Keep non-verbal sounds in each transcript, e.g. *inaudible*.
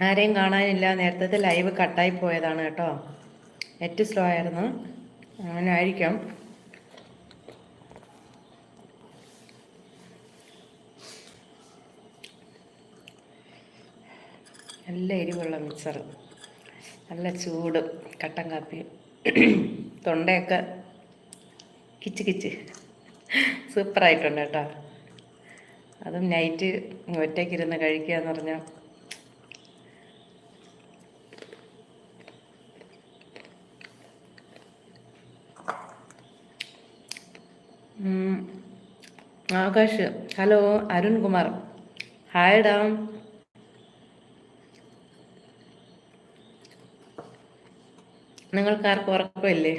ആരെയും കാണാനില്ല. നേരത്തെ ലൈവ് കട്ടായി പോയതാണ് കേട്ടോ. നെറ്റ് സ്ലോ ആയിരുന്നു. അങ്ങനെ ആയിരിക്കാം നല്ല എരിവുള്ള മിക്സർ നല്ല ചൂട്. കട്ടൻ കാപ്പി. തൊണ്ടയൊക്കെ കിച്ച് കിച്ച്. സൂപ്പറായിട്ടുണ്ട് കേട്ടോ. അതും നൈറ്റ് ഒറ്റയ്ക്കിരുന്ന് കഴിക്കുക എന്ന് പറഞ്ഞാൽ ആകാശ് ഹലോ അരുൺകുമാർ ഹായ് ഡാം. നിങ്ങൾക്കാർക്ക് ആർക്കും ഉറക്കമില്ലേ?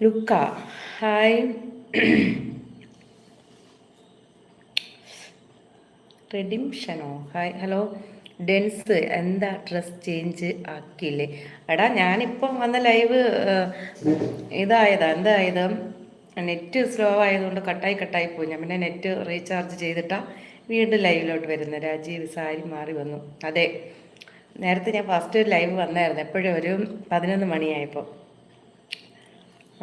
ലുക്ക ഹായ് റെഡിംഷനോ ഹായ് ഹലോ. ഡെൻസ് എന്താ ഡ്രസ് ചേഞ്ച് ആക്കിയില്ലേ? എടാ ഞാനിപ്പം വന്ന ലൈവ് ഇതായതാ എന്തായത്? നെറ്റ് സ്ലോ ആയതുകൊണ്ട് കട്ടായി കട്ടായി പോയി. ഞാൻ പിന്നെ നെറ്റ് റീചാർജ് ചെയ്തിട്ടാ വീണ്ടും ലൈവിലോട്ട് വരുന്നത് രാജീവ് സാരി മാറി വന്നു. അതെ നേരത്തെ ഞാൻ ഫസ്റ്റ് ലൈവ് വന്നായിരുന്നു. എപ്പോഴും ഒരു പതിനൊന്ന് മണിയായപ്പോൾ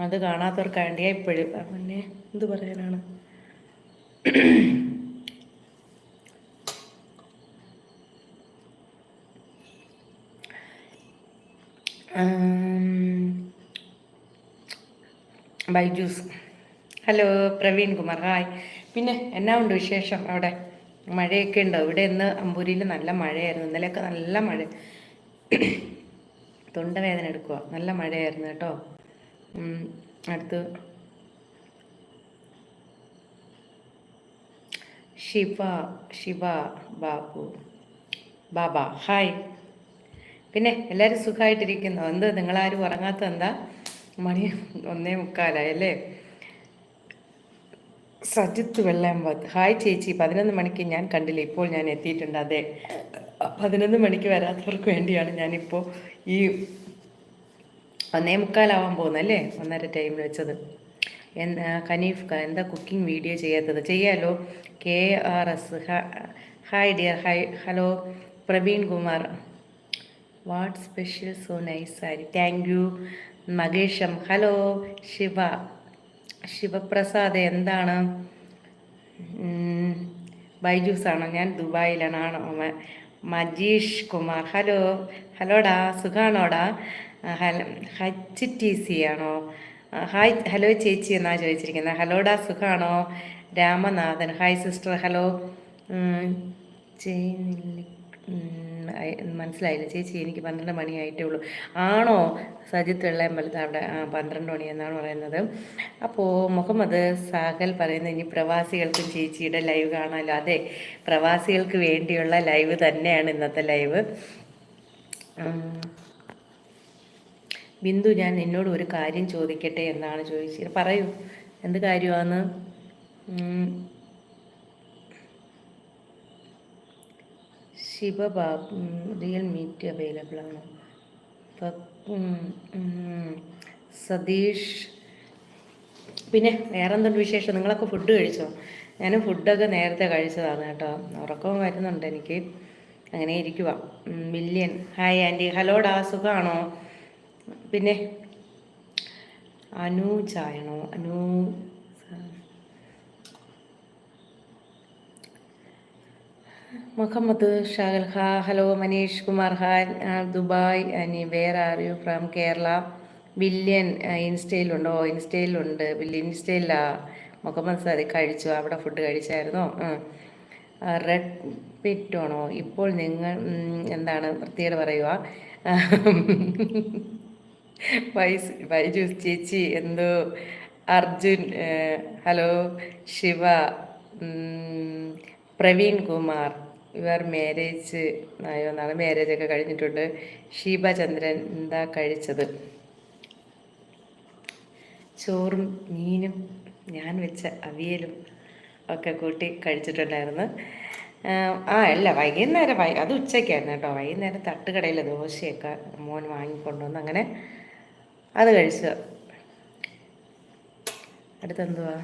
അത് കാണാത്തവർക്ക് വേണ്ടിയാ ഇപ്പോഴും പിന്നെ എന്ത് പറയാനാണ്? ബൈജൂസ് ഹലോ പ്രവീൺ കുമാർ. ഹായ്. പിന്നെ എന്നാ ഉണ്ട് വിശേഷം അവിടെ? മഴയൊക്കെ ഉണ്ടോ? ഇവിടെ ഇന്ന് അമ്പൂരിയിൽ നല്ല മഴയായിരുന്നു. ഇന്നലെയൊക്കെ നല്ല മഴ. തൊണ്ടവേദന എടുക്കുക നല്ല മഴയായിരുന്നു കേട്ടോ. അടുത്ത്. ശിവ ശിവ ബാബു. ബാബ ഹായ്. പിന്നെ എല്ലാവരും സുഖമായിട്ടിരിക്കുന്നു എന്ത് നിങ്ങളാരും ഉറങ്ങാത്ത എന്താ? മണി ഒന്നേ മുക്കാലായി അല്ലേ? സജിത്ത് വെള്ളാമ്പത്ത് ഹായ് ചേച്ചി. പതിനൊന്ന് മണിക്ക് ഞാൻ കണ്ടില്ല? ഇപ്പോൾ ഞാൻ എത്തിയിട്ടുണ്ട്. അതെ. പതിനൊന്ന് മണിക്ക് വരാത്തവർക്ക് വേണ്ടിയാണ് ഞാനിപ്പോൾ ഈ ഒന്നേ മുക്കാലാവാൻ പോകുന്നത് അല്ലേ? ഒന്നര ടൈമിൽ വെച്ചത്. എന്താ കനീഫ് എന്താ കുക്കിംഗ് വീഡിയോ ചെയ്യാത്തത്? ചെയ്യാലോ? K R S. Hi dear. Hi hello. Praveen Kumar. What special so nice sari thank you മകേഷം hello Shiva. Shivaprasad എന്താണ്? ബൈജൂസ് ആണോ ഞാൻ ദുബായിലാണ്. മജീഷ് കുമാർ. ഹലോ ഹലോടാ. സുഖാണോടാ? ഹച്ച് ടി സി ആണോ? ഹായ് ഹലോ ചേച്ചി എന്നാണ് ചോദിച്ചിരിക്കുന്നത് ഹലോടാ സുഖാണോ? രാമനാഥൻ. ഹായ് സിസ്റ്റർ ഹലോ ചെയ്യുന്നില്ല. മനസ്സിലായില്ല. ചേച്ചി എനിക്ക് പന്ത്രണ്ട് മണിയായിട്ടേ ഉള്ളൂ. ആണോ? സജിത്ത് വെള്ളയമ്പലത്ത് അവിടെ ആ, പന്ത്രണ്ട് മണി എന്നാണ് പറയുന്നത്. അപ്പോൾ മുഹമ്മദ് സാഹൽ പറയുന്നത് ഇനി പ്രവാസികൾക്കും ചേച്ചിയുടെ ലൈവ് കാണാമല്ലോ അതെ പ്രവാസികൾക്ക് വേണ്ടിയുള്ള ലൈവ് തന്നെയാണ് ഇന്നത്തെ ലൈവ്. ബിന്ദു ഞാൻ നിന്നോട് ഒരു കാര്യം ചോദിക്കട്ടെ എന്നാണ് ചോദിച്ചത്. പറയൂ. എന്ത് കാര്യമാണ്? ശിവബാബു റിയൽ മീറ്റ് അവൈലബിൾ ആണ്. സതീഷ് പിന്നെ വേറെ എന്തുണ്ട് വിശേഷം? നിങ്ങളൊക്കെ ഫുഡ് കഴിച്ചോ? ഞാൻ ഫുഡൊക്കെ നേരത്തെ കഴിച്ചതാണ് കേട്ടോ. ഉറക്കം വരുന്നുണ്ട് എനിക്ക്. അങ്ങനെ ഇരിക്കുക മില്യൻ. ഹായ് ആന്റി ഹലോ ഡാ. സുഖമാണോ പിന്നെ അനു ചായണോ അനു മുഹമ്മദ് ഷാഗൽ ഹാ. Hello Manish Kumar Han Dubai and where are you from Kerala. ബില്യൻ ഇൻസ്റ്റയിലുണ്ടോ? ഇൻസ്റ്റയിലുണ്ട്. ബില്യൻ ഇൻസ്റ്റയിലാ. മുഹമ്മദ് സാദി കഴിച്ചു. അവിടെ ഫുഡ് കഴിച്ചായിരുന്നോ. റെഡ് പിറ്റാണോ ഇപ്പോൾ നിങ്ങൾ എന്താണ്? വൃത്തിയോട് പറയുക വൈസ് വൈജു ചേച്ചി എന്തോ? അർജുൻ ഹലോ ശിവ പ്രവീൺ കുമാർ. ഇവർ മാരേജ് ആയോ നാളെ മാരേജ് ഒക്കെ കഴിഞ്ഞിട്ടുണ്ട്. ഷീബ ചന്ദ്രൻ എന്താ കഴിച്ചത്? ചോറും മീനും ഞാൻ വെച്ച അവിയലും ഒക്കെ കൂട്ടി കഴിച്ചിട്ടുണ്ടായിരുന്നു. ആ അല്ല വൈകുന്നേരം വൈ അത് ഉച്ചയ്ക്കായിരുന്നു കേട്ടോ. വൈകുന്നേരം തട്ടുകടയിൽ ദോശയൊക്കെ മോൻ വാങ്ങിക്കൊണ്ടുവന്ന് അങ്ങനെ അത് കഴിച്ചു. അടുത്തെന്തുവാ?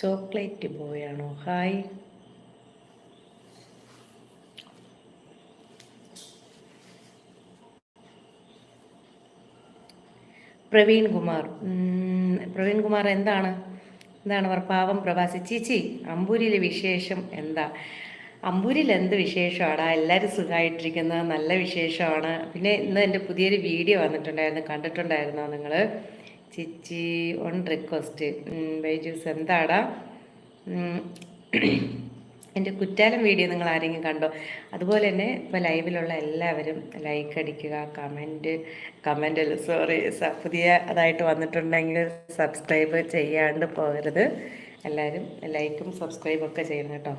ചോക്ലേറ്റ് ബോയാണോ? ഹായ്. പ്രവീൺ കുമാർ പ്രവീൺ കുമാർ എന്താണ്? എന്താണ് അവർ പാവം പ്രവാസി? ചീച്ചി അമ്പൂരിയിലെ വിശേഷം എന്താ? അമ്പൂരിൽ എന്ത് വിശേഷമാണ്? എല്ലാവരും സുഖമായിട്ടിരിക്കുന്നത്. നല്ല വിശേഷമാണ്. പിന്നെ ഇന്ന് എന്റെ പുതിയൊരു വീഡിയോ വന്നിട്ടുണ്ടായിരുന്നു. കണ്ടിട്ടുണ്ടായിരുന്നോ നിങ്ങൾ? ചിച്ചി ഓൺ റിക്വസ്റ്റ് ബൈജൂസ് എന്താടാ? എന്റെ കുറ്റാലം വീഡിയോ നിങ്ങൾ ആരെങ്കിലും കണ്ടോ? അതുപോലെ തന്നെ ഇപ്പോൾ ലൈവിലുള്ള എല്ലാവരും ലൈക്ക് അടിക്കുക കമന്റ് കമന്റ് സോറി പുതിയ അതായിട്ട് വന്നിട്ടുണ്ടെങ്കിൽ സബ്സ്ക്രൈബ് ചെയ്യാണ്ട് പോകരുത്. എല്ലാവരും ലൈക്കും സബ്സ്ക്രൈബും ഒക്കെ ചെയ്യണം കേട്ടോ.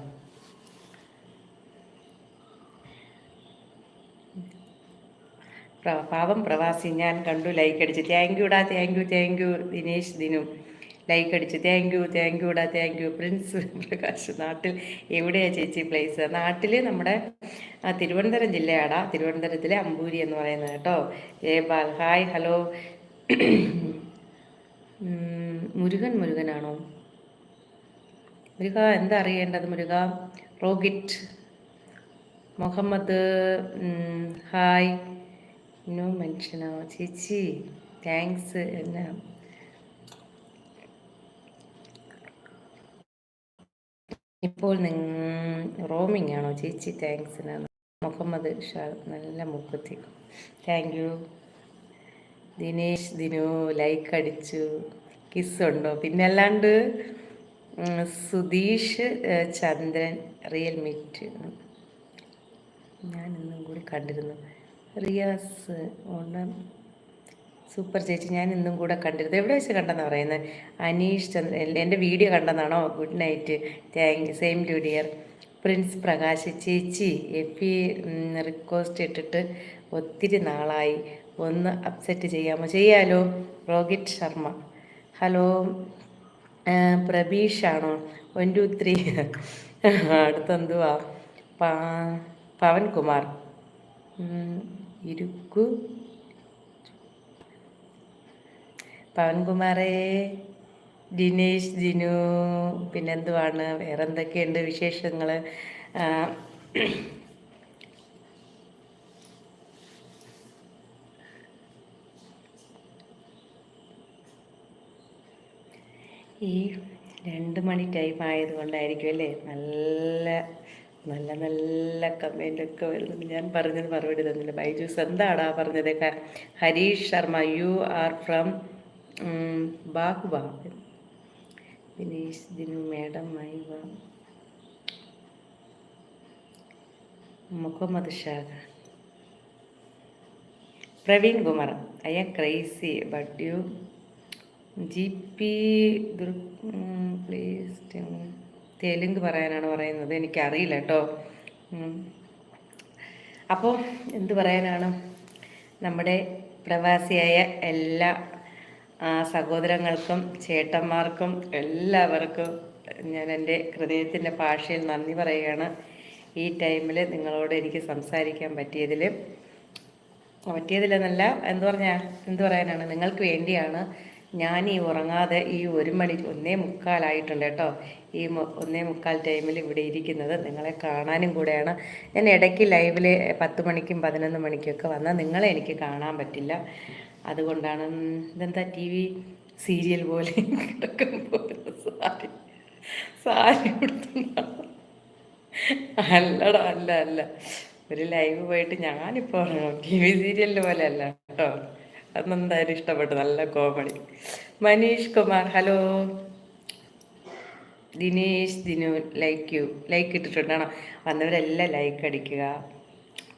പാവം പ്രവാസി ഞാൻ കണ്ടു ലൈക്ക് അടിച്ച്. Thank യുടാ thank you thank you Dinesh Dinu. Like അടിച്ച്. താങ്ക് യു താങ്ക് യുടാ താങ്ക് യു പ്രിൻസ് പ്രകാശ് നാട്ടിൽ എവിടെയാ ചേച്ചി പ്ലേസ് നാട്ടിൽ നമ്മുടെ തിരുവനന്തപുരം ജില്ലയാടാ. തിരുവനന്തപുരത്തിലെ അമ്പൂരി എന്ന് പറയുന്നത് കേട്ടോ. ജയപാൽ ഹായ് ഹലോ മുരുകൻ മുരുകനാണോ? മുരുക എന്താ അറിയേണ്ടത് മുരുക? റോഗിറ്റ് മുഹമ്മദ് ഹായ് നോ മനുഷ്യനോ ചേച്ചി താങ്ക്സ് എന്നാ ഇപ്പോൾ റോമിംഗ് ആണോ ചേച്ചി താങ്ക്സ് മുഹമ്മദ് ഷാ നല്ല മുഖത്തി. Thank you Dinesh Dinu like അടിച്ചു. കിസ് ഉണ്ടോ? പിന്നെ അല്ലാണ്ട് സുധീഷ് ചന്ദ്രൻ റിയൽ മിറ്റ് ഞാൻ ഇന്നും കൂടി കണ്ടിരുന്നു. റിയാസ് ഓണം. സൂപ്പർ ചേച്ചി ഞാൻ ഇന്നും കൂടെ കണ്ടിരുന്നത് എവിടെ വെച്ച് കണ്ടെന്ന് പറയുന്നത് അനീഷ് ചന്ദ്ര എന്റെ video കണ്ടെന്നാണോ? Good night thank same to dear Prince Prakash ചേച്ചി എപ്പി റിക്വസ്റ്റ് ഇട്ടിട്ട് ഒത്തിരി നാളായി. ഒന്ന് അപ്സെറ്റ് ചെയ്യാമോ? ചെയ്യാലോ? റോഹിത് ശർമ്മ ഹലോ പ്രബീഷാണോ? വൺ ടു ത്രീ അടുത്തെന്തുവാ? പവൻകുമാർ. ഇരുക്കു. പവൻകുമാറേ ദിനേശ് ജിനു പിന്നെന്തുവാണ്? വേറെ എന്തൊക്കെയുണ്ട് വിശേഷങ്ങൾ ഈ രണ്ട് മണി ടൈം ആയതുകൊണ്ടായിരിക്കും അല്ലേ? നല്ല നല്ല നല്ല കമന്റൊക്കെ വരുന്നുണ്ട്. ഞാൻ പറഞ്ഞത് മറുപടി തന്നില്ല. ബൈജൂസ് എന്താടാ പറഞ്ഞത് Harish Sharma you are from ബാഹുബ. Dinesh Dinu madam മൈവ Muhammad Shakha Praveen Kumar I'm crazy but you G P please Telugu പറയാനാണ് പറയുന്നത്. എനിക്കറിയില്ല കേട്ടോ. അപ്പോൾ എന്ത് പറയാനാണ്? നമ്മുടെ പ്രവാസിയായ എല്ലാ സഹോദരങ്ങൾക്കും ചേട്ടന്മാർക്കും എല്ലാവർക്കും ഞാൻ എന്റെ ഹൃദയത്തിന്റെ ഭാഷയിൽ നന്ദി പറയുകയാണ്. ഈ ടൈമിൽ നിങ്ങളോട് എനിക്ക് സംസാരിക്കാൻ പറ്റിയതിൽ പറ്റിയതിലെന്നല്ല എന്ത് പറഞ്ഞാൽ എന്ത് പറയാനാണ്? നിങ്ങൾക്ക് വേണ്ടിയാണ് ഞാൻ ഈ ഉറങ്ങാതെ ഈ ഒരു മണി ഒന്നേ മുക്കാലായിട്ടുണ്ട് കേട്ടോ. ഈ ഒന്നേ മുക്കാൽ ടൈമിൽ ഇവിടെ ഇരിക്കുന്നത്. നിങ്ങളെ കാണാനും കൂടെയാണ്. ഞാൻ ഇടയ്ക്ക് ലൈവിൽ പത്ത് മണിക്കും പതിനൊന്ന് മണിക്കൊക്കെ വന്നാൽ നിങ്ങളെ എനിക്ക് കാണാൻ പറ്റില്ല. അതുകൊണ്ടാണ് ഇതെന്താ ടി വി സീരിയൽ പോലെ കിടക്കുമ്പോൾ സാരി സാരി അല്ലടാ അല്ല അല്ല. ഒരു ലൈവ് പോയിട്ട് ഞാനിപ്പോൾ ടി വി സീരിയൽ പോലെ അല്ല കേട്ടോ. അതെന്തായാലും ഇഷ്ടപ്പെട്ടു. നല്ല comedy Manish Kumar hello Dinesh Dinu like you like ഇട്ടിട്ടുണ്ടാണോ വന്നവരെല്ലാം ലൈക്ക് അടിക്കുക.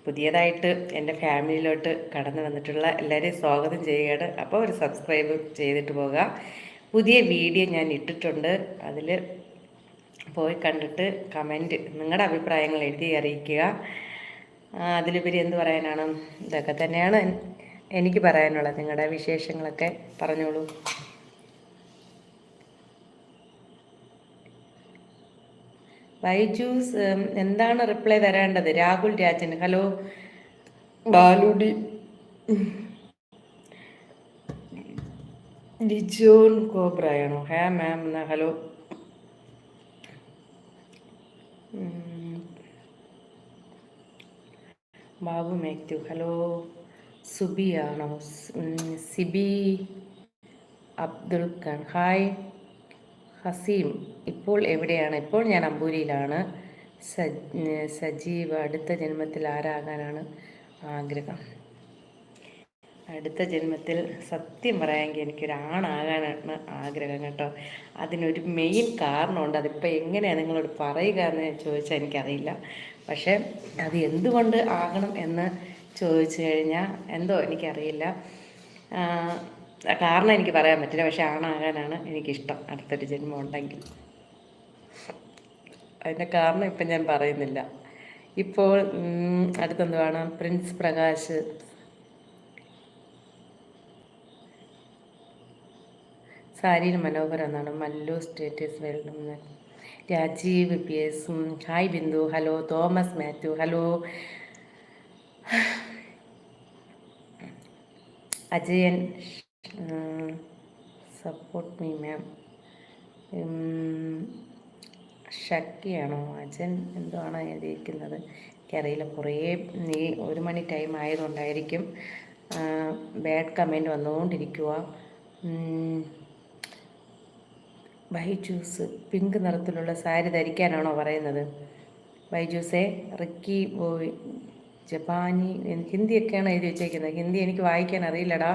പുതിയതായിട്ട് എന്റെ ഫാമിലിയിലോട്ട് കടന്നു വന്നിട്ടുള്ള എല്ലാവരെയും സ്വാഗതം ചെയ്യുകയാണ്. അപ്പോൾ ഒരു സബ്സ്ക്രൈബ് ചെയ്തിട്ട് പോകുക പുതിയ വീഡിയോ ഞാൻ ഇട്ടിട്ടുണ്ട്. അതിൽ പോയി കണ്ടിട്ട് കമന്റ് നിങ്ങളുടെ അഭിപ്രായങ്ങൾ എഴുതി അറിയിക്കുക. അതിലുപരി എന്ത് പറയാനാണ്? ഇതൊക്കെ തന്നെയാണ്. എനിക്ക് പറയാനുള്ളത് നിങ്ങളുടെ വിശേഷങ്ങളൊക്കെ പറഞ്ഞോളൂ. ബൈജൂസ് എന്താണ് റിപ്ലൈ തരേണ്ടത്? രാഹുൽ രാജൻ ഹലോ. ബാലുഡി ലിജോൺ കോബ്രയാണോ? ഹേ മാം എന്നാ hello. Babu Mathew hello. സുബിയാണോ Sibi Abdul Khan. Hi Haseem. ഇപ്പോൾ എവിടെയാണ്? ഇപ്പോൾ ഞാൻ അമ്പൂരിയിലാണ്. സജ് സജീവ് അടുത്ത ജന്മത്തിൽ ആരാകാനാണ് ആഗ്രഹം? അടുത്ത ജന്മത്തിൽ സത്യം പറയാമെങ്കിൽ എനിക്കൊരു ആണാകാനാണ് ആഗ്രഹം കേട്ടോ. അതിനൊരു മെയിൻ കാരണമുണ്ട്. അതിപ്പോൾ എങ്ങനെയാണ് നിങ്ങളോട് പറയുക എന്ന് ചോദിച്ചാൽ എനിക്കറിയില്ല. പക്ഷേ അത് എന്തുകൊണ്ട് ആകണം എന്ന് ചോദിച്ചു കഴിഞ്ഞാൽ എന്തോ എനിക്കറിയില്ല. കാരണം എനിക്ക് പറയാൻ പറ്റില്ല പക്ഷെ ആണാകാനാണ് എനിക്കിഷ്ടം അടുത്തൊരു ജന്മം ഉണ്ടെങ്കിൽ. അതിന്റെ കാരണം ഇപ്പം ഞാൻ പറയുന്നില്ല. ഇപ്പോൾ അടുത്തെന്തുവാണ്? പ്രിൻസ് പ്രകാശ്. സാരിയിൽ മനോഹരം എന്നാണ്. Mallu status well done. Rajeev P S. Hi Bindu. Hello Thomas Mathew. Hello Ajayan support me ma'am ഷക്കിയാണോ? Ajan എന്തോ ആണ് എഴുതിയിരിക്കുന്നത്? എനിക്കറിയില്ല. കുറേ നീ ഒരു മണി ടൈം ആയതുകൊണ്ടായിരിക്കും ബാഡ് കമന്റ് വന്നുകൊണ്ടിരിക്കുക ബൈജൂസ് പിങ്ക് നിറത്തിലുള്ള സാരി ധരിക്കാനാണോ പറയുന്നത്? ബൈജൂസേ റിക്കി ബോയ് ജപ്പാനി ഹിന്ദിയൊക്കെയാണ് എഴുതി വെച്ചേക്കുന്നത്. ഹിന്ദി എനിക്ക് വായിക്കാൻ അറിയില്ലടാ.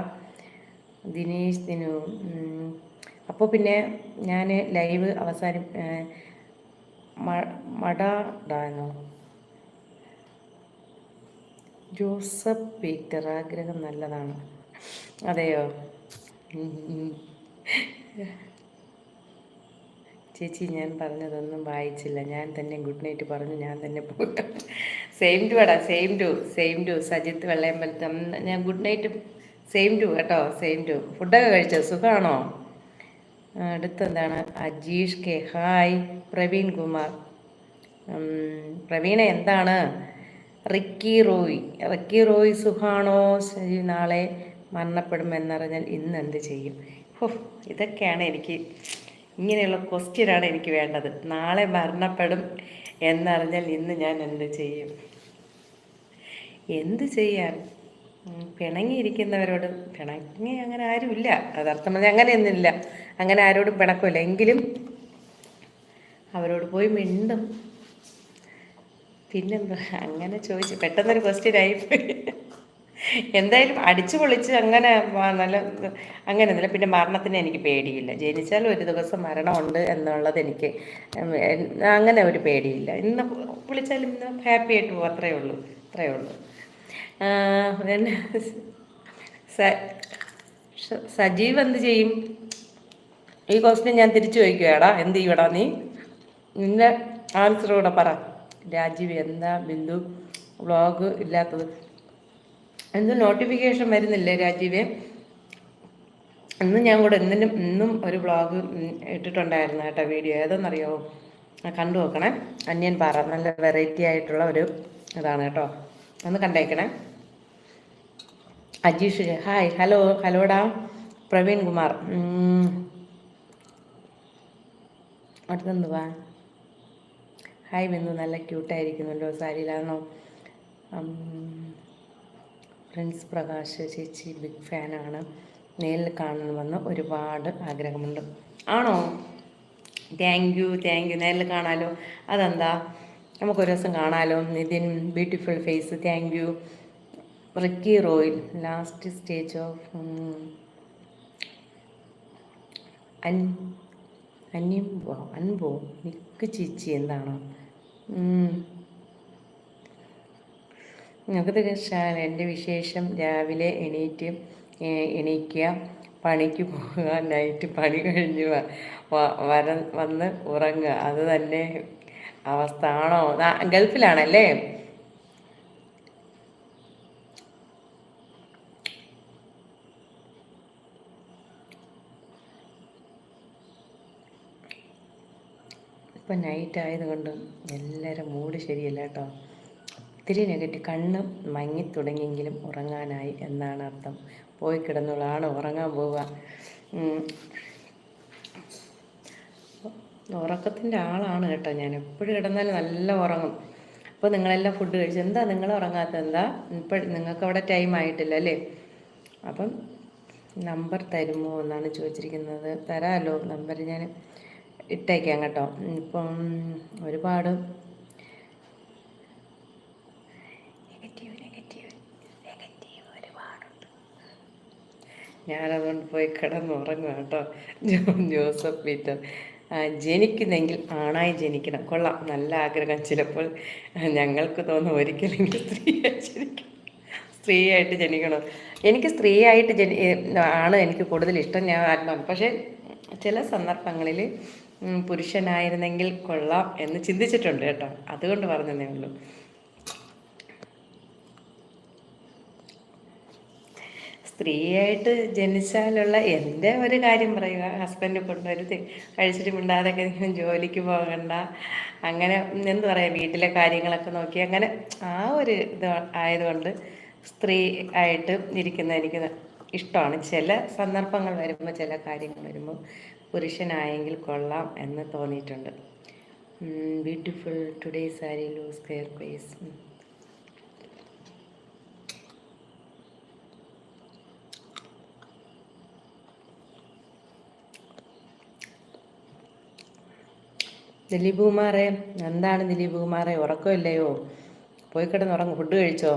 ദിനേശ് ദിനു. അപ്പോൾ പിന്നെ ഞാൻ ലൈവ് അവസാനി മടാടാനോ ജോസഫ് പീറ്റർ ആഗ്രഹം നല്ലതാണ്. അതെയോ. ചേച്ചി ഞാൻ പറഞ്ഞതൊന്നും വായിച്ചില്ല. ഞാൻ തന്നെ ഗുഡ് നൈറ്റ് പറഞ്ഞു ഞാൻ തന്നെ പോകാം സെയിം ടു എടാ same to same to Sajith വെള്ളയമ്പലത്ത് ഞാൻ ഗുഡ് നൈറ്റ് സെയിം ടു കേട്ടോ സെയിം ടു ഫുഡൊക്കെ കഴിച്ചോ? സുഖമാണോ അടുത്തെന്താണ്? Ajeesh K hi Praveen Kumar. Praveena എന്താണ്? Ricky Roy. റിക്കി റോയ് സുഖാണോ? ശരി നാളെ മരണപ്പെടുമെന്നറിഞ്ഞാൽ ഇന്ന് എന്ത് ചെയ്യും? ഇതൊക്കെയാണ് എനിക്ക് ഇങ്ങനെയുള്ള ക്വസ്റ്റ്യനാണ് എനിക്ക് വേണ്ടത്. നാളെ മരണപ്പെടും എന്നറിഞ്ഞാൽ ഇന്ന് ഞാൻ എന്ത് ചെയ്യും? എന്ത് ചെയ്യാൻ? പിണങ്ങിയിരിക്കുന്നവരോട് പിണങ്ങി അങ്ങനെ ആരുമില്ല. അതർത്ഥം പറഞ്ഞാൽ അങ്ങനെയൊന്നുമില്ല. അങ്ങനെ ആരോടും പിണക്കമില്ല. എങ്കിലും അവരോട് പോയി മിണ്ടും. പിന്നെന്താ? അങ്ങനെ ചോദിച്ചു പെട്ടെന്നൊരു ക്വസ്റ്റ്യൻ ആയിപ്പോയി എന്തായാലും അടിച്ചു പൊളിച്ച് അങ്ങനെ നല്ല അങ്ങനെ നല്ല പിന്നെ മരണത്തിന് എനിക്ക് പേടിയില്ല. ജനിച്ചാൽ ഒരു ദിവസം മരണമുണ്ട് എന്നുള്ളത് എനിക്ക് അങ്ങനെ ഒരു പേടിയില്ല. ഇന്ന് വിളിച്ചാലും ഇന്ന് ഹാപ്പി ആയിട്ട് പോകും അത്രയേ ഉള്ളൂ. അത്രയേ ഉള്ളൂ. സജീവ് എന്ത് ചെയ്യും? ഈ ക്വസ്റ്റ്യൻ ഞാൻ തിരിച്ചു ചോദിക്കുകയാടാ എന്ത് ചെയ്യൂടാ നീ? നിന്റെ ആൻസർ കൂടെ പറ. രാജീവ് എന്താ ബിന്ദു? വ്ളോഗ് ഇല്ലാത്തത്. എന്ത് നോട്ടിഫിക്കേഷൻ വരുന്നില്ലേ രാജീവേ? ഇന്ന് ഞാൻ കൂടെ എന്തിനും ഇന്നും ഒരു വ്ളോഗ് ഇട്ടിട്ടുണ്ടായിരുന്നു കേട്ടോ വീഡിയോ ഏതെന്നറിയാമോ ആ, കണ്ടു നോക്കണേ. അന്യൻ പാറ. നല്ല വെറൈറ്റി ആയിട്ടുള്ള ഒരു ഇതാണ് കേട്ടോ. ഒന്ന് കണ്ടേക്കണേ. അജീഷ് ഹായ് ഹലോ ഹലോടാ പ്രവീൺ കുമാർ. അടുത്തെന്തുവാ? ഹായ് ബിന്ദു. നല്ല ക്യൂട്ടായിരിക്കുന്നല്ലോ സാരിയിലാണോ? പ്രിൻസ് പ്രകാശ് ചേച്ചി ബിഗ് ഫാനാണ്. നേരിൽ കാണണമെന്ന് ഒരുപാട് ആഗ്രഹമുണ്ട്. ആണോ? താങ്ക് യു താങ്ക് യു നേരിൽ കാണാലോ. അതെന്താ? നമുക്കൊരു ദിവസം കാണാലോ. Nithin beautiful face thank you Ricky റോയിൽ. Last stage of അൻ അന്യം അൻപോ? നിക്ക് ചേച്ചി എന്താണോ? ഞങ്ങൾക്ക് എന്റെ വിശേഷം രാവിലെ എണീറ്റ് എണീക്കുക പണിക്ക് പോവുക നൈറ്റ് പണി കഴിഞ്ഞ് വര വന്ന് ഉറങ്ങുക. അത് തന്നെ അവസ്ഥ ആണോ ഗൾഫിലാണല്ലേ? ഇപ്പം നൈറ്റ് ആയതുകൊണ്ട് എല്ലാവരും മൂഡ് ശരിയല്ല കേട്ടോ. ഒത്തിരി നെഗറ്റീവ് കണ്ണ് മങ്ങി തുടങ്ങിയെങ്കിലും ഉറങ്ങാനായി എന്നാണ് അർത്ഥം. പോയി കിടന്നുള്ളതാണ് ഉറങ്ങാൻ പോവുക. ഉറക്കത്തിന്റെ ആളാണ് കേട്ടോ ഞാൻ. എപ്പോഴും കിടന്നാലും നല്ല ഉറങ്ങും. അപ്പോൾ നിങ്ങളെല്ലാം ഫുഡ് കഴിച്ചു. എന്താ നിങ്ങൾ ഉറങ്ങാത്തത്? എന്താ? ഇപ്പം നിങ്ങൾക്ക് അവിടെ ടൈം ആയിട്ടില്ല അല്ലേ? അപ്പം നമ്പർ തരുമോ എന്നാണ് ചോദിച്ചിരിക്കുന്നത്. തരാമല്ലോ. നമ്പർ ഞാൻ ഇട്ടേക്കാം കേട്ടോ. ഇപ്പം ഒരുപാട് നെഗറ്റീവ് നെഗറ്റീവ് നെഗറ്റീവ് ഒരുപാടുണ്ട് ഞാനതുകൊണ്ട് പോയി കിടന്നുറങ്ങുക കേട്ടോ. Joseph Peter. ജനിക്കുന്നെങ്കിൽ ആണായി ജനിക്കണം. കൊള്ളാം. നല്ല ആഗ്രഹം. ചിലപ്പോൾ ഞങ്ങൾക്ക് തോന്നും ഒരിക്കലെങ്കിൽ സ്ത്രീയായി ജനിക്കണം. സ്ത്രീയായിട്ട് ജനിക്കണം. എനിക്ക് സ്ത്രീയായിട്ട് ജനി ആണ് എനിക്ക് കൂടുതൽ ഇഷ്ടം. ഞാൻ ആത്മാ പക്ഷേ ചില സന്ദർഭങ്ങളിൽ പുരുഷനായിരുന്നെങ്കിൽ കൊള്ളാം എന്ന് ചിന്തിച്ചിട്ടുണ്ട് കേട്ടോ. അതുകൊണ്ട് പറഞ്ഞതേ ഉള്ളൂ. സ്ത്രീയായിട്ട് ജനിച്ചാലുള്ള എന്റെ ഒരു കാര്യം പറയുക. ഹസ്ബൻഡ് കൊണ്ടുവരുത് കഴിച്ചിട്ട് മിണ്ടാതൊക്കെ ജോലിക്ക് പോകണ്ട. അങ്ങനെ എന്ത് പറയാ വീട്ടിലെ കാര്യങ്ങളൊക്കെ നോക്കി അങ്ങനെ ആ ഒരു ഇത് ആയതുകൊണ്ട് സ്ത്രീ ആയിട്ട് ഇരിക്കുന്ന എനിക്ക് ഇഷ്ടമാണ്. ചില സന്ദർഭങ്ങൾ വരുമ്പോൾ ചില കാര്യങ്ങൾ വരുമ്പോൾ പുരുഷനായെങ്കിൽ കൊള്ളാം എന്ന് തോന്നിയിട്ടുണ്ട്. Beautiful today sari loose care place Dileep കുമാറെ എന്താണ് ദിലീപ് കുമാറെ ഉറക്കമില്ലയോ? പോയി കിടന്ന് ഉറങ്ങും. ഫുഡ് കഴിച്ചോ?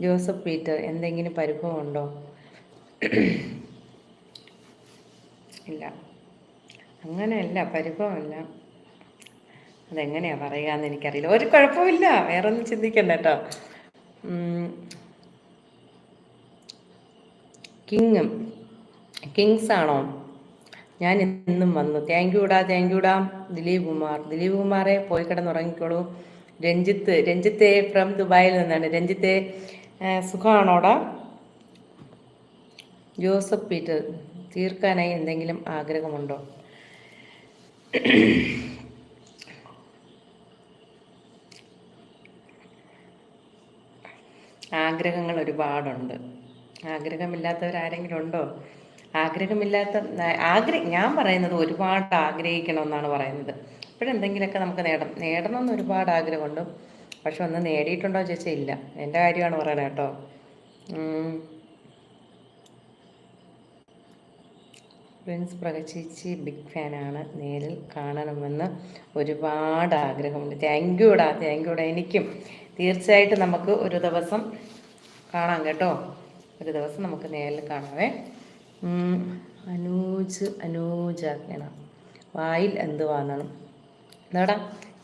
ജോസഫ് പീറ്റർ എന്തെങ്കിലും പരിഭവം ഉണ്ടോ? ഇല്ല. അങ്ങനെയല്ല പരിഭവമല്ല. അതെങ്ങനെയാ പറയുകയെന്ന് എനിക്കറിയില്ല. ഒരു കുഴപ്പമില്ല. വേറെ ഒന്നും ചിന്തിക്കണ്ട കേട്ടോ. കിങ്ങും. കിങ്സ് ആണോ ഞാൻ എന്നും വന്നു. താങ്ക് യുടാ താങ്ക് യുടാ ദിലീപ് കുമാർ. ദിലീപ് കുമാറെ പോയി കിടന്നുറങ്ങിക്കോളൂ. രഞ്ജിത്ത് രഞ്ജിത്തെ ഫ്രം ദുബായിൽ നിന്നാണ്. രഞ്ജിത്തെ സുഖമാണോടാ ജോസഫ് പീറ്റർ തീർക്കാനായി എന്തെങ്കിലും ആഗ്രഹമുണ്ടോ? ആഗ്രഹങ്ങൾ ഒരുപാടുണ്ട്. ആഗ്രഹമില്ലാത്തവരാരെങ്കിലും ഉണ്ടോ? ആഗ്രഹമില്ലാത്ത ആഗ്രഹ ഞാൻ പറയുന്നത് ഒരുപാട് ആഗ്രഹിക്കണമെന്നാണ് പറയുന്നത്. അപ്പോഴെന്തെങ്കിലുമൊക്കെ നമുക്ക് നേടണം. നേടണം എന്ന് ഒരുപാട് ആഗ്രഹമുണ്ട്. പക്ഷെ ഒന്ന് നേടിയിട്ടുണ്ടോ ചോദിച്ചാൽ ഇല്ല. എന്റെ കാര്യമാണ് പറയണത് കേട്ടോ. പ്രിൻസ് പ്രകചേച്ചി ബിഗ് ഫാനാണ്. നേരിൽ കാണണമെന്ന് ഒരുപാട് ആഗ്രഹമുണ്ട്. താങ്ക് യുടാ താങ്ക് യുടാ എനിക്കും തീർച്ചയായിട്ടും നമുക്ക് ഒരു ദിവസം കാണാം കേട്ടോ. ഒരു ദിവസം നമുക്ക് നേരിൽ കാണാവേ. അനൂജ് അനൂജാക്കണം വായിൽ എന്ത് വാങ്ങണം? എന്താടാ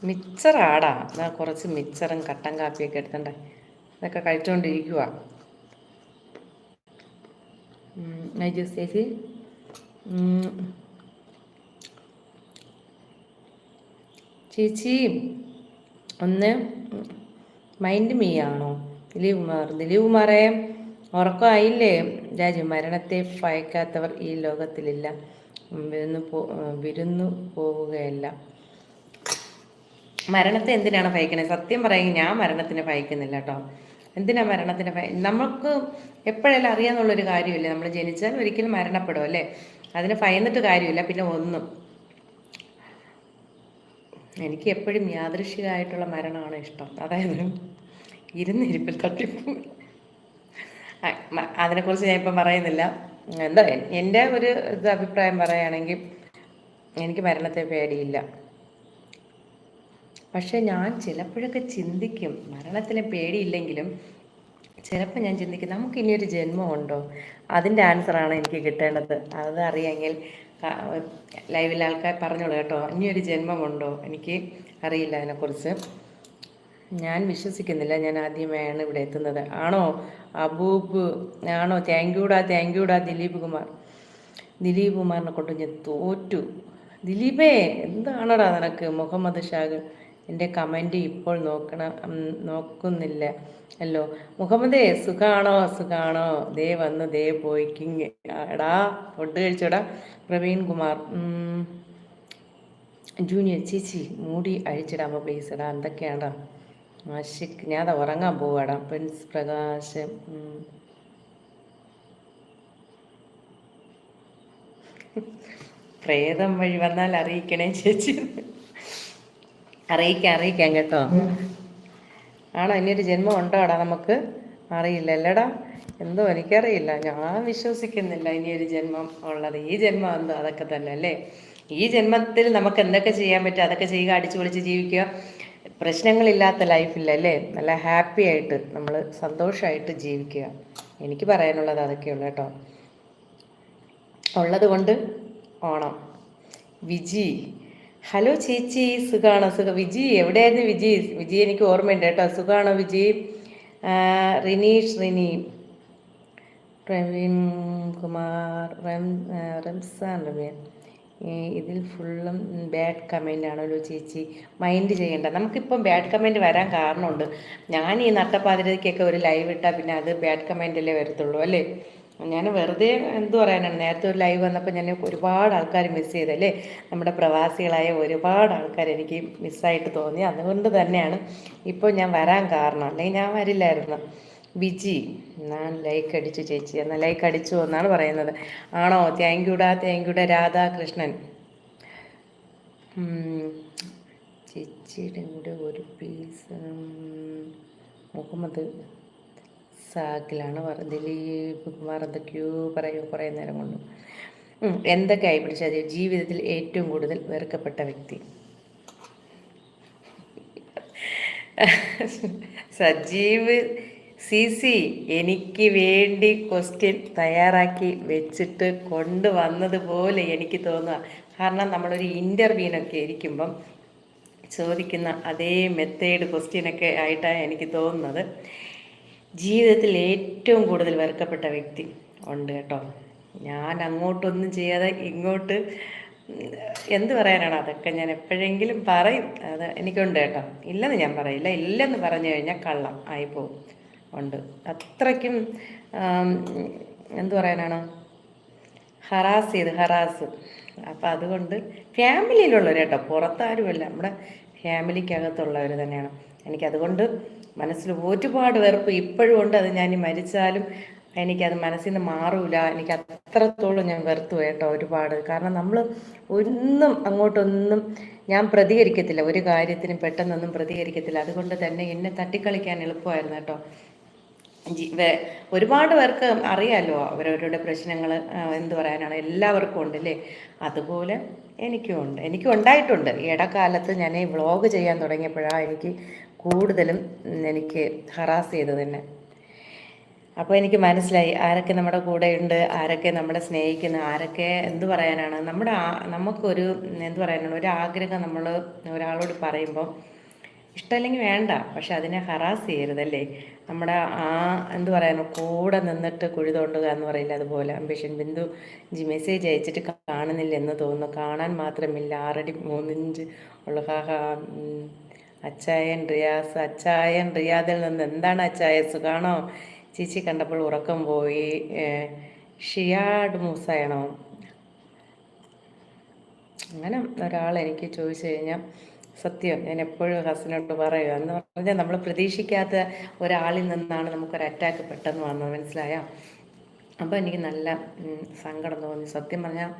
മിച്ചറാടാ എന്നാ കുറച്ച് മിച്ചറും കട്ടൻ കാപ്പിയൊക്കെ എടുത്തണ്ടേ ഇതൊക്കെ കഴിച്ചുകൊണ്ടിരിക്കുക ചേച്ചി. ചേച്ചി ഒന്ന് മൈൻഡ് മീ ആണോ? ദിലീപ് കുമാർ. ദിലീപ് കുമാറെ ഉറക്കമായില്ലേ? രാജു മരണത്തെ ഭയക്കാത്തവർ ഈ ലോകത്തിലില്ല. വിരുന്നു പോ വിരുന്നു പോവുകയല്ല. മരണത്തെ എന്തിനാണ് ഭയക്കുന്നത് സത്യം പറയുക ഞാൻ മരണത്തിനെ ഭയക്കുന്നില്ല കേട്ടോ. എന്തിനാ മരണത്തിനെ ഭയ നമുക്ക് എപ്പോഴെല്ലാം അറിയാന്നുള്ളൊരു കാര്യമില്ല. നമ്മൾ ജനിച്ചാൽ ഒരിക്കലും മരണപ്പെടും അല്ലേ? അതിന് ഭയന്നിട്ട് കാര്യമില്ല. പിന്നെ ഒന്നും. എനിക്ക് എപ്പോഴും യാദൃശികമായിട്ടുള്ള മരണമാണ് ഇഷ്ടം. അതായത് ഇരുന്നിരിപ്പിൽ തട്ടിപ്പോ അതിനെക്കുറിച്ച് ഞാൻ ഇപ്പം പറയുന്നില്ല. എന്താ എന്റെ ഒരു ഇത് അഭിപ്രായം പറയുകയാണെങ്കിൽ എനിക്ക് മരണത്തെ പേടിയില്ല. പക്ഷെ ഞാൻ ചിലപ്പോഴൊക്കെ ചിന്തിക്കും മരണത്തിന് പേടിയില്ലെങ്കിലും ചിലപ്പോൾ ഞാൻ ചിന്തിക്കും നമുക്ക് ഇനിയൊരു ജന്മമുണ്ടോ? അതിന്റെ ആൻസറാണ് എനിക്ക് കിട്ടേണ്ടത്. അത് അറിയാമെങ്കിൽ ലൈവിൽ ആൾക്കാർ പറഞ്ഞോളൂ കേട്ടോ ഇനിയൊരു ജന്മമുണ്ടോ? എനിക്ക് അറിയില്ല അതിനെക്കുറിച്ച്. ഞാൻ വിശ്വസിക്കുന്നില്ല. ഞാൻ ആദ്യമായാണ് ഇവിടെ എത്തുന്നത്. ആണോ? അബൂബ് ആണോ? താങ്ക് യുടാ താങ്ക് യുടാ ദിലീപ് കുമാർ. ദിലീപ് കുമാറിനെ കൊണ്ട് ഞാൻ തോറ്റു. ദിലീപേ എന്താണടാ നിനക്ക്? മുഹമ്മദ് ഷാഗ് എന്റെ കമന്റ് ഇപ്പോൾ നോക്കണ നോക്കുന്നില്ല. അല്ലോ? മുഹമ്മദേ സുഖാണോ? സുഖാണോ? ദേ വന്ന് ദേ പോയി കിങ്. എടാ ഫുഡ് കഴിച്ചോടാ. പ്രവീൺ കുമാർ ജൂനിയർ ചേച്ചി മൂടി അഴിച്ചിടാമോ പ്ലീസ് എടാ? എന്തൊക്കെയാടാ? ആഷിക് ഞാൻ അത് ഉറങ്ങാൻ പോവാടാ. പ്രിൻസ് പ്രകാശം. പ്രേതം വഴി വന്നാൽ അറിയിക്കണേ ചേച്ചി. അറിയിക്കാം അറിയിക്കാം കേട്ടോ. ആണോ ഇനിയൊരു ജന്മം ഉണ്ടോടാ നമുക്ക്? അറിയില്ല അല്ലടാ. എന്തോ എനിക്കറിയില്ല. ഞാൻ വിശ്വസിക്കുന്നില്ല ഇനിയൊരു ജന്മം ഉള്ളത്. ഈ ജന്മം എന്തോ അതൊക്കെ തന്നെ അല്ലേ? ഈ ജന്മത്തിൽ നമുക്ക് എന്തൊക്കെ ചെയ്യാൻ പറ്റും? അതൊക്കെ ചെയ്യുക അടിച്ചു പൊളിച്ച് ജീവിക്കുക. പ്രശ്നങ്ങളില്ലാത്ത ലൈഫില്ല അല്ലേ? നല്ല ഹാപ്പി ആയിട്ട് നമ്മൾ സന്തോഷമായിട്ട് ജീവിക്കുക. എനിക്ക് പറയാനുള്ളത് അതൊക്കെയുള്ളൂ കേട്ടോ. ഉള്ളത് കൊണ്ട് ഓണം. വിജി. ഹലോ ചേച്ചി സുഖാണോ? സുഖം വിജി എവിടെയായിരുന്നു വിജി? വിജി എനിക്ക് ഓർമ്മയുണ്ട് കേട്ടോ. സുഖാണോ വിജി? റിനീഷ് റിനി പ്രവീൺ കുമാർ റംസാൻ റബിയൻ ഈ ഇതിൽ ഫുള്ളും ബാഡ് കമന്റ് ആണല്ലോ ചേച്ചി? മൈൻഡ് ചെയ്യേണ്ട. നമുക്കിപ്പം ബാഡ് കമന്റ് വരാൻ കാരണമുണ്ട്. ഞാൻ ഈ നട്ടപ്പാതിരയ്ക്കൊക്കെ ഒരു ലൈവ് ഇട്ടാൽ പിന്നെ അത് ബാഡ് കമന്റ് വരത്തുള്ളൂ അല്ലേ? ഞാൻ വെറുതെ എന്തു പറയാനാണ്? നേരത്തെ ഒരു ലൈവ് വന്നപ്പോൾ ഞാൻ ഒരുപാട് ആൾക്കാർ മിസ് ചെയ്തല്ലേ നമ്മുടെ പ്രവാസികളായ ഒരുപാട് ആൾക്കാർ എനിക്ക് മിസ്സായിട്ട് തോന്നി. അതുകൊണ്ട് തന്നെയാണ് ഇപ്പോൾ ഞാൻ വരാൻ കാരണം. അല്ലെങ്കിൽ ഞാൻ വരില്ലായിരുന്നു. ബിജി ഞാൻ ലൈക്ക് അടിച്ചു ചേച്ചി. എന്നാൽ ലൈക്ക് അടിച്ചു എന്നാണ് പറയുന്നത്. ആണോ? താങ്ക് യുടാ താങ്ക് യുടാ രാധാകൃഷ്ണൻ. ചേച്ചിയുടെ കൂടെ ഒരു പീസ് മുഹമ്മദ് സാക്കിലാണ് ദിലീപ് കുമാർ എന്തൊക്കെയോ പറയൂ കുറേ നേരം കൊണ്ട്. എന്തൊക്കെയായി പിടിച്ചാൽ ജീവിതത്തിൽ ഏറ്റവും കൂടുതൽ വെറുക്കപ്പെട്ട വ്യക്തി. *laughs* സജീവ് സി സി എനിക്ക് വേണ്ടി ക്വസ്റ്റ്യൻ തയ്യാറാക്കി വെച്ചിട്ട് കൊണ്ടുവന്നതുപോലെ എനിക്ക് തോന്നുക. കാരണം നമ്മളൊരു ഇന്റർവ്യൂവിനൊക്കെ ഇരിക്കുമ്പം ചോദിക്കുന്ന അതേ മെത്തേഡ് ക്വസ്റ്റ്യനൊക്കെ ആയിട്ടാണ് എനിക്ക് തോന്നുന്നത്. ജീവിതത്തിൽ ഏറ്റവും കൂടുതൽ വെറുക്കപ്പെട്ട വ്യക്തി ഉണ്ട് കേട്ടോ. ഞാൻ അങ്ങോട്ടൊന്നും ചെയ്യാതെ ഇങ്ങോട്ട് എന്ത് പറയാനാണ് അതൊക്കെ ഞാൻ എപ്പോഴെങ്കിലും പറയും. അത് എനിക്കുണ്ട് കേട്ടോ. ഇല്ലെന്ന് ഞാൻ പറയില്ല. ഇല്ലെന്ന് പറഞ്ഞു കഴിഞ്ഞാൽ കള്ളം. ആയിപ്പോവും. ഉണ്ട്. അത്രയ്ക്കും എന്തു പറയാനാണ്? ഹറാസ് ചെയ്ത് ഹറാസ്. അപ്പം അതുകൊണ്ട് ഫാമിലിയിലുള്ളവർ കേട്ടോ പുറത്താരുമല്ല. നമ്മുടെ ഫാമിലിക്കകത്തുള്ളവർ തന്നെയാണ്. എനിക്കതുകൊണ്ട് മനസ്സിൽ ഒരുപാട് വെറുപ്പ് ഇപ്പോഴും ഉണ്ട്. അത് ഞാൻ മരിച്ചാലും എനിക്കത് മനസ്സിൽ നിന്ന് മാറൂല. എനിക്ക് അത്രത്തോളം ഞാൻ വെറുത്തു കേട്ടോ ഒരുപാട്. കാരണം നമ്മൾ ഒന്നും അങ്ങോട്ടൊന്നും ഞാൻ പ്രതികരിക്കത്തില്ല. ഒരു കാര്യത്തിനും പെട്ടെന്നൊന്നും പ്രതികരിക്കത്തില്ല. അതുകൊണ്ട് തന്നെ എന്നെ തട്ടിക്കളിക്കാൻ എളുപ്പമായിരുന്നു കേട്ടോ. ഒരുപാട് പേർക്ക് അറിയാലോ അവരവരുടെ പ്രശ്നങ്ങൾ എന്ത് പറയാനാണ് എല്ലാവർക്കും ഉണ്ട് അല്ലേ അതുപോലെ എനിക്കും ഉണ്ട്. എനിക്കും ഉണ്ടായിട്ടുണ്ട്. ഇടക്കാലത്ത് ഞാൻ ഈ വ്ളോഗ് ചെയ്യാൻ തുടങ്ങിയപ്പോഴാണ് എനിക്ക് കൂടുതലും എനിക്ക് ഹറാസ് ചെയ്തത് തന്നെ അപ്പോൾ എനിക്ക് മനസ്സിലായി ആരൊക്കെ നമ്മുടെ കൂടെയുണ്ട് ആരൊക്കെ നമ്മളെ സ്നേഹിക്കുന്ന ആരൊക്കെ എന്ത് പറയാനാണ്. നമ്മുടെ നമുക്കൊരു എന്ത് പറയാനാണ് ഒരു ആഗ്രഹം നമ്മൾ ഒരാളോട് പറയുമ്പോൾ ഇഷ്ടമല്ലെങ്കിൽ വേണ്ട പക്ഷെ അതിനെ ഹറാസ് ചെയ്യരുതല്ലേ? നമ്മുടെ ആ എന്ത് പറയാനോ കൂടെ നിന്നിട്ട് കുഴി തോണ്ടുക എന്ന് പറയില്ല അതുപോലെ. അംബിഷൻ ബിന്ദു ജി മെസ്സേജ് അയച്ചിട്ട് കാണുന്നില്ല എന്ന് തോന്നുന്നു. കാണാൻ മാത്രമില്ല. ആറടി മൂന്നിഞ്ച് ഉള്ള ഹാ ഹാ ഉം. അച്ചായൻ റിയാസ് അച്ചായൻ റിയാദിൽ നിന്ന് എന്താണ് അച്ചായ സുഖാണോ? ചേച്ചി കണ്ടപ്പോൾ ഉറക്കം പോയി. ഷിയാഡ് മൂസയാണോ? അങ്ങനെ ഒരാൾ എനിക്ക് ചോദിച്ചു കഴിഞ്ഞാൽ സത്യം. ഞാൻ എപ്പോഴും ഹസനോട് പറയുക. എന്ന് പറഞ്ഞാൽ നമ്മൾ പ്രതീക്ഷിക്കാത്ത ഒരാളിൽ നിന്നാണ് നമുക്കൊരു അറ്റാക്ക് പെട്ടെന്ന് വന്നത്. മനസ്സിലായോ? അപ്പോൾ എനിക്ക് നല്ല സങ്കടം തോന്നി. സത്യം പറഞ്ഞാൽ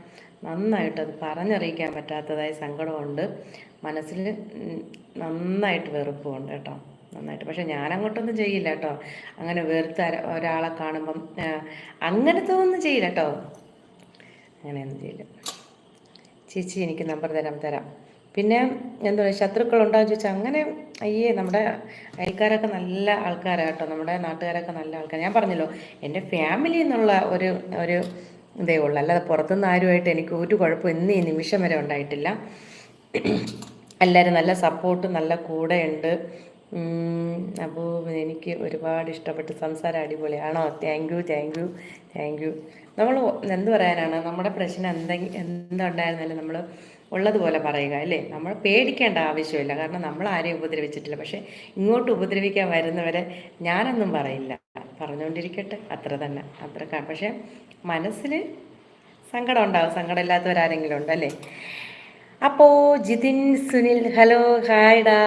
നന്നായിട്ട് അത് പറഞ്ഞറിയിക്കാൻ പറ്റാത്തതായ സങ്കടമുണ്ട്. മനസ്സിൽ നന്നായിട്ട് വെറുപ്പുണ്ട് കേട്ടോ. നന്നായിട്ട്. പക്ഷെ ഞാൻ അങ്ങോട്ടൊന്നും ചെയ്യില്ല കേട്ടോ. അങ്ങനെ വെറുത്ത ഒരാളെ കാണുമ്പം അങ്ങനത്തെ ഒന്നും ചെയ്യില്ല കേട്ടോ. അങ്ങനെയൊന്നും ചെയ്യില്ല. ചേച്ചി എനിക്ക് നമ്പർ തരാം. തരാം. പിന്നെ എന്താ പറയുക ശത്രുക്കൾ എന്ന് ചോദിച്ചാൽ അങ്ങനെ അയ്യേ നമ്മുടെ അയൽക്കാരൊക്കെ നല്ല ആൾക്കാരാണ് കേട്ടോ. നമ്മുടെ നാട്ടുകാരൊക്കെ നല്ല ആൾക്കാർ ഞാൻ പറഞ്ഞല്ലോ എന്റെ ഫാമിലി എന്നുള്ള ഒരു ഒരു ഇതേ ഉള്ളൂ. അല്ലാതെ പുറത്തുനിന്ന് ആരുമായിട്ട് എനിക്ക് ഒരു കുഴപ്പം ഇന്ന് ഈ നിമിഷം വരെ ഉണ്ടായിട്ടില്ല. എല്ലാവരും നല്ല സപ്പോർട്ട് നല്ല കൂടെയുണ്ട് അപ്പോൾ എനിക്ക് ഒരുപാട് ഇഷ്ടപ്പെട്ട് സംസാരം അടിപൊളിയാണോ? Thank you thank you thank you നമ്മൾ എന്ത് പറയാനാണ്? നമ്മുടെ പ്രശ്നം എന്തെങ്കിലും എന്തുണ്ടായിരുന്നാലും നമ്മൾ ഉള്ളതുപോലെ പറയുക അല്ലേ? നമ്മൾ പേടിക്കേണ്ട ആവശ്യമില്ല. കാരണം നമ്മൾ ആരെയും ഉപദ്രവിച്ചിട്ടില്ല. പക്ഷേ ഇങ്ങോട്ട് ഉപദ്രവിക്കാൻ വരുന്നവരെ ഞാനൊന്നും പറയില്ല. പറഞ്ഞുകൊണ്ടിരിക്കട്ടെ. അത്ര തന്നെ. അത്ര പക്ഷേ മനസ്സിൽ സങ്കടം ഉണ്ടാവും. സങ്കടം ഇല്ലാത്തവരാരെങ്കിലും ഉണ്ടല്ലേ അപ്പോൾ ജിതിൻ സുനിൽ ഹലോ ഹായ്ഡാ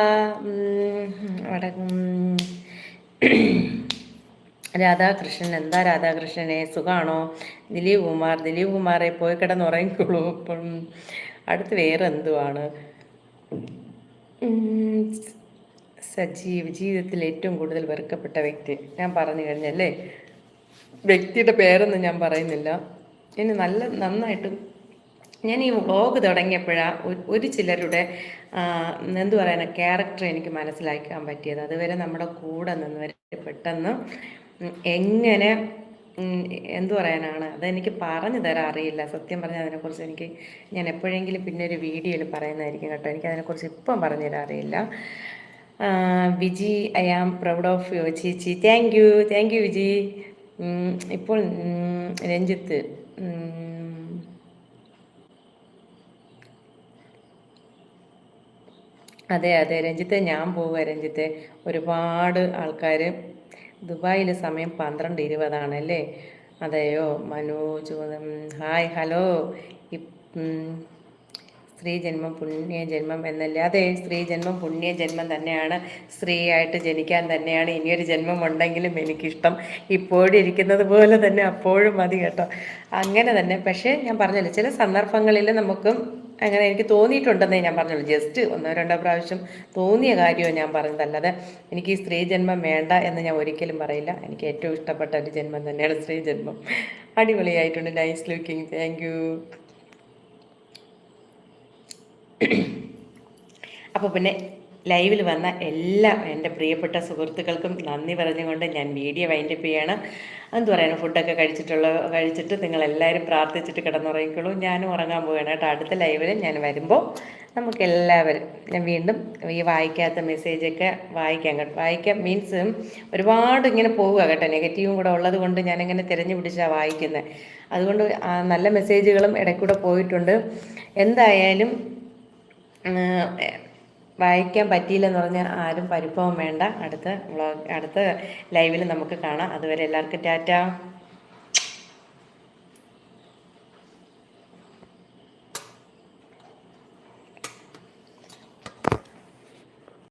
രാധാകൃഷ്ണൻ എന്താ രാധാകൃഷ്ണനെ? സുഖാണോ? ദിലീപ് കുമാർ ദിലീപ് കുമാറെ പോയി കിടന്നുറങ്ങിക്കോളൂ. ഇപ്പം അടുത്ത് വേറെ എന്തുവാണ്? സജീവ് ജീവിതത്തിൽ ഏറ്റവും കൂടുതൽ വെറുക്കപ്പെട്ട വ്യക്തി. ഞാൻ പറഞ്ഞു കഴിഞ്ഞല്ലേ? വ്യക്തിയുടെ പേരൊന്നും ഞാൻ പറയുന്നില്ല. ഇനി നല്ല നന്നായിട്ട് ഞാൻ ഈ വ്ളോഗ് തുടങ്ങിയപ്പോഴാണ് ഒരു ചിലരുടെ എന്തു പറയുന്ന ക്യാരക്ടർ എനിക്ക് മനസ്സിലാക്കാൻ പറ്റിയത്. അതുവരെ നമ്മുടെ കൂടെ നിന്നവർ പെട്ടെന്ന് എങ്ങനെ എന്തു പറയാനാണ്? അതെനിക്ക് പറഞ്ഞു തരാൻ അറിയില്ല. സത്യം പറഞ്ഞാൽ അതിനെക്കുറിച്ച് എനിക്ക് ഞാൻ എപ്പോഴെങ്കിലും പിന്നെ ഒരു വീഡിയോയിൽ പറയുന്നതായിരിക്കും കേട്ടോ. എനിക്ക് അതിനെക്കുറിച്ച് ഇപ്പം പറഞ്ഞു തരാൻ അറിയില്ല. Viji I am proud of you. ചേച്ചി thank you thank you Viji. ഇപ്പോൾ രഞ്ജിത്ത്. അതെ അതെ രഞ്ജിത്തെ ഞാൻ പോവുക രഞ്ജിത്തെ. ഒരുപാട് ആൾക്കാർ ദുബായിൽ സമയം പന്ത്രണ്ട് ഇരുപതാണല്ലേ അതെയോ? മനു ചോദം ഹായ് ഹലോ. സ്ത്രീ ജന്മം പുണ്യ ജന്മം എന്നല്ലേ? അതെ സ്ത്രീ ജന്മം പുണ്യ ജന്മം തന്നെയാണ്. സ്ത്രീയായിട്ട് ജനിക്കാൻ തന്നെയാണ്. ഇനിയൊരു ജന്മം ഉണ്ടെങ്കിലും എനിക്കിഷ്ടം. ഇപ്പോഴും ഇരിക്കുന്നത് പോലെ തന്നെ അപ്പോഴും മതി കേട്ടോ. അങ്ങനെ തന്നെ. പക്ഷേ ഞാൻ പറഞ്ഞല്ലോ ചില സന്ദർഭങ്ങളിൽ നമുക്ക് അങ്ങനെ എനിക്ക് തോന്നിയിട്ടുണ്ടെന്നേ ഞാൻ പറഞ്ഞുള്ളൂ. ജസ്റ്റ് ഒന്നോ രണ്ടോ പ്രാവശ്യം തോന്നിയ കാര്യമോ ഞാൻ പറഞ്ഞതല്ലാതെ എനിക്ക് ഈ സ്ത്രീ ജന്മം വേണ്ട എന്ന് ഞാൻ ഒരിക്കലും പറയില്ല. എനിക്ക് ഏറ്റവും ഇഷ്ടപ്പെട്ട ഒരു ജന്മം തന്നെയാണ് സ്ത്രീ ജന്മം. അടിപൊളിയായിട്ടുണ്ട്. നൈസ് ലുക്കിംഗ് താങ്ക് യു അപ്പോൾ പിന്നെ ലൈവിൽ വന്ന എല്ലാ എന്റെ പ്രിയപ്പെട്ട സുഹൃത്തുക്കൾക്കും നന്ദി പറഞ്ഞുകൊണ്ട് ഞാൻ വീഡിയോ വൈൻഡപ്പ് ചെയ്യണം. എന്ത് പറയാനും ഫുഡൊക്കെ കഴിച്ചിട്ടുള്ള കഴിച്ചിട്ട് നിങ്ങളെല്ലാവരും പ്രാർത്ഥിച്ചിട്ട് കിടന്നുറങ്ങിക്കോളൂ. ഞാനും ഉറങ്ങാൻ പോവുകയാണ് കേട്ടോ. അടുത്ത ലൈവിൽ ഞാൻ വരുമ്പോൾ നമുക്ക് എല്ലാവരും ഞാൻ വീണ്ടും ഈ വായിക്കാത്ത മെസ്സേജൊക്കെ വായിക്കാം കേട്ടോ. വായിക്കാം മീൻസ് ഒരുപാട് ഇങ്ങനെ പോവുക കേട്ടോ. നെഗറ്റീവും കൂടെ ഉള്ളത് കൊണ്ട് ഞാനിങ്ങനെ തിരഞ്ഞു പിടിച്ചാണ് വായിക്കുന്നത് അതുകൊണ്ട് നല്ല മെസ്സേജുകളും ഇടയ്ക്കൂടെ പോയിട്ടുണ്ട്. എന്തായാലും വായിക്കാൻ പറ്റിയില്ലെന്ന് പറഞ്ഞാൽ ആരും പരിഭവം വേണ്ട. അടുത്ത വ്ളോഗ് അടുത്ത ലൈവിൽ നമുക്ക് കാണാം. അതുവരെ എല്ലാവർക്കും ടാറ്റ.